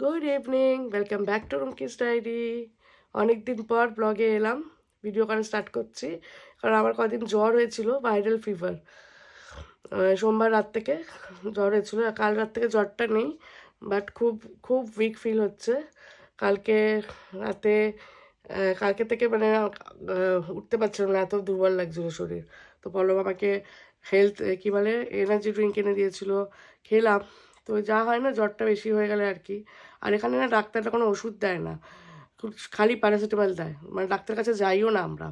Good evening welcome back to Rumki's diary অনেক দিন পর ব্লগে এলাম ভিডিও করা স্টার্ট করছি। কারণ আমার কদিন জ্বর হয়েছিল ভাইরাল ফিভার সোমবার রাত থেকে জ্বর হয়েছিল, কাল রাত থেকে জ্বরটা নেই বাট খুব খুব উইক ফিল হচ্ছে। কালকে রাতে কালকে থেকে মানে উঠতে পারছিলাম না, এত দুর্বল লাগছিল শরীর। তো পল্লব আমাকে হেলথ কী বলে এনার্জি ড্রিঙ্ক এনে দিয়েছিল, খেলাম। তো যা হয় না, জ্বরটা বেশি হয়ে গেলে আর কি। আর এখানে না ডাক্তাররা কোনো ওষুধ দেয় না। খুব খালি প্যারাসিটামল দেয়। মানে ডাক্তারের কাছে যাইও না আমরা।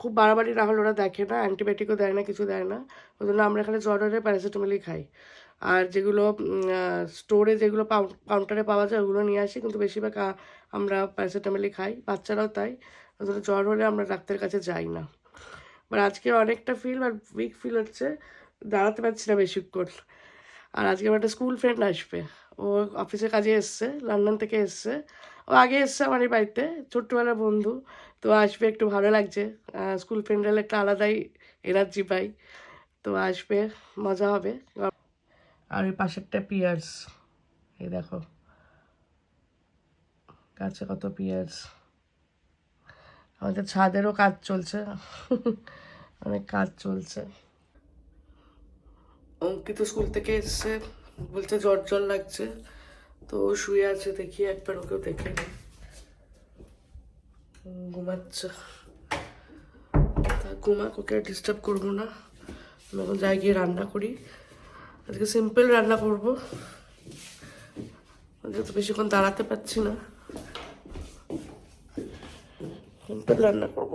খুব বাড়াবাড়ি না হলে ওরা দেখে না অ্যান্টিবায়োটিকও দেয় না, কিছু দেয় না। ওই জন্য আমরা এখানে জ্বর হলে প্যারাসিটামলই খাই। আর যেগুলো স্টোরে যেগুলো কাউন্টারে পাওয়া যায়, ওগুলো নিয়ে আসি। কিন্তু বেশিরভাগ আমরা প্যারাসিটামলই খাই, বাচ্চারাও তাই। ওই জন্য জ্বর হলে আমরা ডাক্তারের কাছে যাই না। বাট আজকে অনেকটা ফিল আর উইক ফিল হচ্ছে। দাঁড়াতে পারছি না বেশিক্ষণ। আর আজকে আমার একটা স্কুল ফ্রেন্ড আসবে। ও অফিসের কাজে এসছে লন্ডন থেকে এসছে। ও আগে এসছে আমার এই বাড়িতে, ছোট্টবেলার বন্ধু। তো আসবে, একটু ভালো লাগছে। স্কুল ফ্রেন্ড হলে একটা আলাদাই এনার্জি পাই। তো আসবে, মজা হবে। আর ওই পাশেরটা পিয়ার্স এই দেখো। কাছে কত পিয়ার্স আমাদের ছাদেরও কাজ চলছে। অনেক কাজ চলছে। অঙ্কিত স্কুল থেকে এসছে, বলছে জ্বর জ্বর লাগছে, তো শুয়ে আছে, দেখি একবার ওকেও দেখে ঘুমাচ্ছে। তা ঘুমাক, ওকে আর ডিস্টার্ব করব না। আমি এখন যাই গিয়ে রান্না করি। আজকে সিম্পল রান্না করব। যেহেতু বেশিক্ষণ দাঁড়াতে পারছি না। সিম্পল রান্না করব।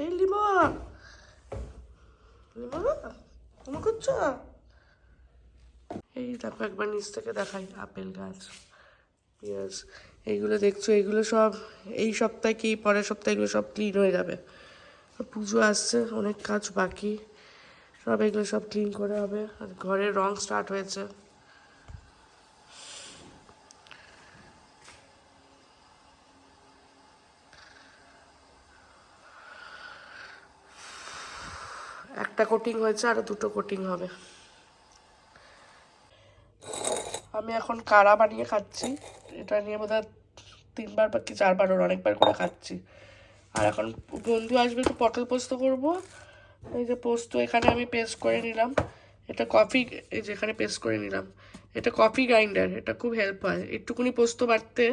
এই লিমা তুমি করছ এই দেখো একবার নিচ থেকে দেখাই, আপেল গাছ, পেঁয়াজ, এইগুলো দেখছ? এইগুলো সব, এই সপ্তাহে কি, পরের সপ্তাহে এগুলো সব ক্লিন হয়ে যাবে। পুজো আসছে, অনেক কাজ বাকি। সব এগুলো সব ক্লিন করে হবে। আর ঘরের রং স্টার্ট হয়েছে। একটা কোটিং হয়েছে আর দুটো কোটিং হবে। আমি এখন কাড়া বানিয়ে খাচ্ছি? এটা নিয়ে বোধহয় তিনবার বা কি চারবার ওর অনেকবার করে খাচ্ছি। আর এখন বন্ধু আসবে, একটু পটল পোস্ত করব। এই যে পোস্ত এখানে আমি পেস্ট করে নিলাম। এটা কফি এই যে এখানে পেস্ট করে নিলাম। এটা কফি গ্রাইন্ডার এটা খুব হেল্প হয়। একটুকুনি পোস্ত বাটতে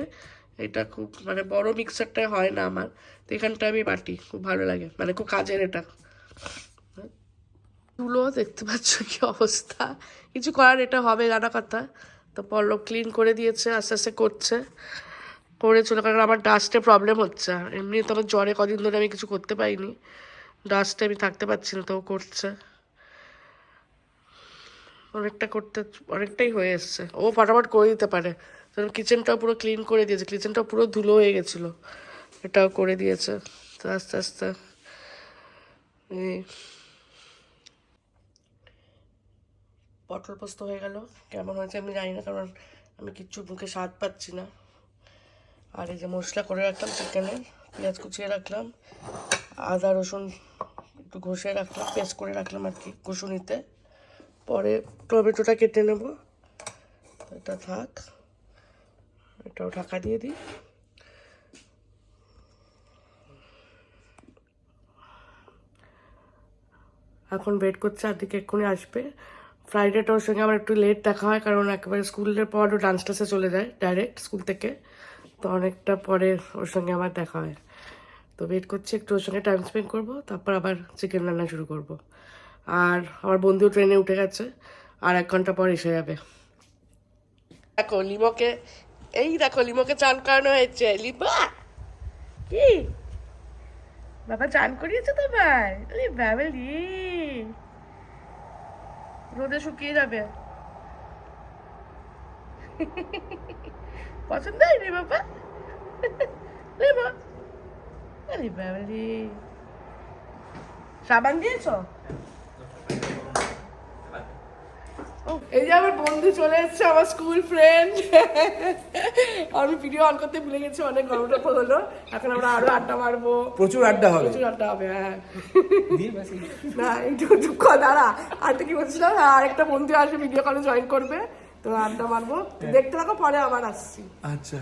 এটা খুব মানে বড় মিক্সারটায় হয় না আমার। তো এখানটা আমি বাটি, খুব ভালো লাগে। মানে খুব কাজের এটা। চুলো দেখতে পাচ্ছ কি অবস্থা। কিছু করার এটা হবে জানা কথা তো পল্লব ক্লিন করে দিয়েছে, আস্তে আস্তে করছে। করে চলে কারণ আমার ডাস্টে প্রবলেম হচ্ছে। এমনি তো আমার জ্বরে কদিন ধরে আমি কিছু করতে পারিনি। ডাস্টে আমি থাকতে পারছি না, তো করছে। অনেকটা করতে, অনেকটাই হয়ে এসছে। ও ফটাফট করে দিতে পারে। কারণ কিচেনটাও পুরো ক্লিন করে দিয়েছে। কিচেনটাও পুরো ধুলো হয়ে গেছিল। এটাও করে দিয়েছে। তো আস্তে আস্তে এই পটল পোস্ত হয়ে গেল। কেমন হয়েছে আমি জানি না, কারণ আমি কিচ্ছু মুখে স্বাদ পাচ্ছি না। আর এই যে মশলা করে রাখলাম চিকেনের পেঁয়াজ কুচিয়ে রাখলাম, আদা, রসুন একটু ঘষে রাখলাম পেস্ট করে রাখলাম আর কি কুসুনিতে। পরে টমেটোটা কেটে নেব। এটা থাক, এটাও ঢাকা দিয়ে দিই। এখন ওয়েট করছে আর দিকে এক্ষুনি আসবে। ফ্রাইডেটা ওর সঙ্গে আমার একটু লেট দেখা হয়, কারণ একেবারে স্কুলের পর ও ডান্স ক্লাসে চলে যায় ডাইরেক্ট স্কুল থেকে। তো অনেকটা পরে ওর সঙ্গে আমার দেখা হয়। তো ওয়েট করছি, একটু ওর সঙ্গে টাইম স্পেন্ড করব, তারপর আবার চিকেন রান্না শুরু করব। আর আমার বন্ধু ট্রেনে উঠে গেছে, আর এক ঘণ্টা পর এসে যাবে। দেখো, লিমোকে, এই দেখো, লিমোকে চান করানো হয়েছে। লিমা, কি? বাবা, চান করিয়েছে তোমার বাবা রে রোদে শুকিয়ে যাবে। পছন্দ হয়নি বাবা? আরে বাবা সাবান দিয়েছ? এই যে আমার বন্ধু চলে এসেছে আমার স্কুল ফ্রেন্ড আমি ভিডিও অন করতে ভুলে গেছি অনেক গরমটা হলো। এখন আমরা আরও আড্ডা মারবো। প্রচুর আড্ডা হবে। প্রচুর আড্ডা হবে হ্যাঁ। না একটু কর দাঁড়া। আর তো কি বলছিলাম আরেকটা বন্ধু আসবে ভিডিও কলে জয়েন করবে। তো আড্ডা মারবো। দেখতে থাকো পরে আবার আসছি। আচ্ছা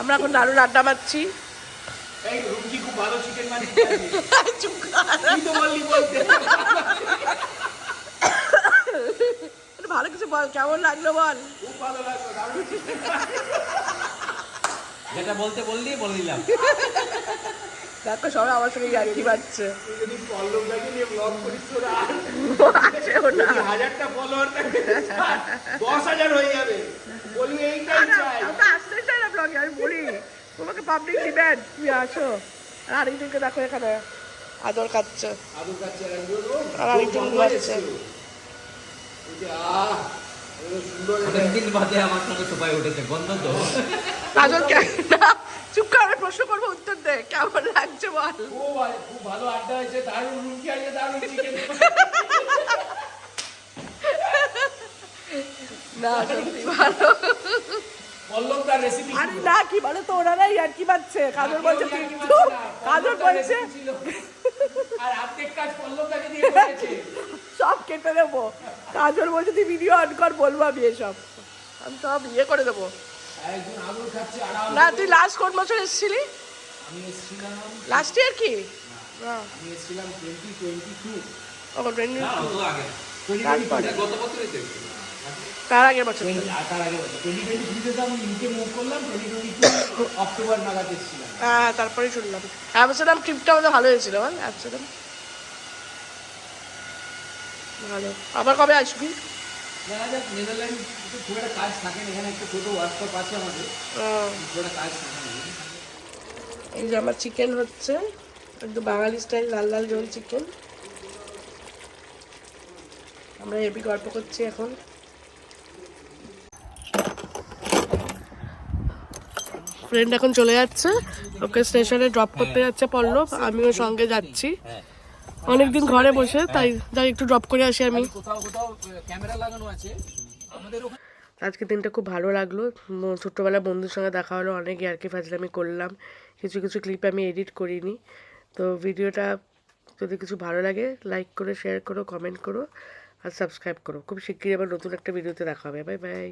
আমরা এখন দারুণ আড্ডা মারছি। এই রুমকি খুব ভালো চিকেন মানে চুপ কর। তুই তো বললি বলতে একটু ভালো কিছু বল কেমন লাগল বল? খুব ভালো লাগল দারুণ। যেটা বলতে বললি বলে দিলাম। দেখো সবাই আমার সঙ্গে ইয়ার্কি পাচ্ছে যদি পল্লবদাকে নিয়ে ব্লগ করিস তোর আসেও না। হাজারটা ফলোয়ার থাকে দশ হাজার হয়ে যাবে। বলি এইটাই চাই। ওটা আসতে চাই না ব্লগে আমি বলি তোমাকে পাবলিক দিবেন। তুমি আসো। আর আরেকজনকে দেখো এখানে। আদর খাচ্ছে। আদর আর আরেকজন ঘুমাচ্ছে। আহ। অনেকদিন বাদে আমার সঙ্গে সবাই উঠেছে গন্ধ তো। কাজল না চুপ করে আমি প্রশ্ন করব উত্তর দে কেমন লাগছে বল? খুব ভালো- আড্ডা হয়েছে দারুণ রুমকি আছে দারুণ চিকেন না সত্যি ভালো। আরে না কি বলে তো ওনারাই আর কি পাচ্ছে কাজল বলছে কাজল বলছে আর অর্ধেক কাজ পল্লবদাকে দিয়ে করেছে? সব কেটে দেবো। কাজল বলছে তুই ভিডিও অন কর বলব আমি এসব। আমি সব ইয়ে করে দেবো। না তুই লাস্ট কোন বছর এসেছিলি? লাস্ট ইয়ার কি? আমি এসেছিলাম টোয়েন্টি টোয়েন্টি টু ও টোয়েন্টি গত এসেছিল। তার আগের বছর তার আগে টোয়েন্টি টোয়েন্টি থ্রিতে তো আমি ইউকে মুভ করলাম টোয়েন্টি টোয়েন্টি অক্টোবর নাগাদ এসেছিলাম। হ্যাঁ তারপরেই শুনলাম অ্যামস্টারডাম ট্রিপটা আমাদের ভালো হয়েছিল বল অ্যামস্টারডাম ভালো। আবার কবে আসবি? দেখা যাক নেদারল্যান্ড খুব একটা কাজ থাকে না এখানে একটা ছোটো ওয়ার্কশপ আছে আমাদের। খুব একটা কাজ থাকে না। এই যে আমার চিকেন হচ্ছে একদম বাঙালি স্টাইল লাল লাল জল চিকেন আমরা হেভি গল্প করছি এখন। ফ্রেন্ড এখন চলে যাচ্ছে। ওকে স্টেশনে ড্রপ করতে যাচ্ছে পল্লব আমিও সঙ্গে যাচ্ছি। অনেকদিন ঘরে বসে তাই যাই একটু ড্রপ করে আসি আমি। কোথাও কোথাও ক্যামেরা লাগানো আছে? আমাদের ওখানে আজকে দিনটা খুব ভালো লাগল। ছোট্টবেলা বন্ধুর সঙ্গে দেখা হলো অনেক ইয়ার্কি ফাজলামি করলাম। কিছু কিছু ক্লিপ আমি এডিট করিনি। তো ভিডিওটা যদি কিছু ভালো লাগে লাইক করো শেয়ার করো কমেন্ট করো আর সাবস্ক্রাইব করো। খুব শিগগিরই আবার নতুন একটা ভিডিওতে দেখা হবে। Bye bye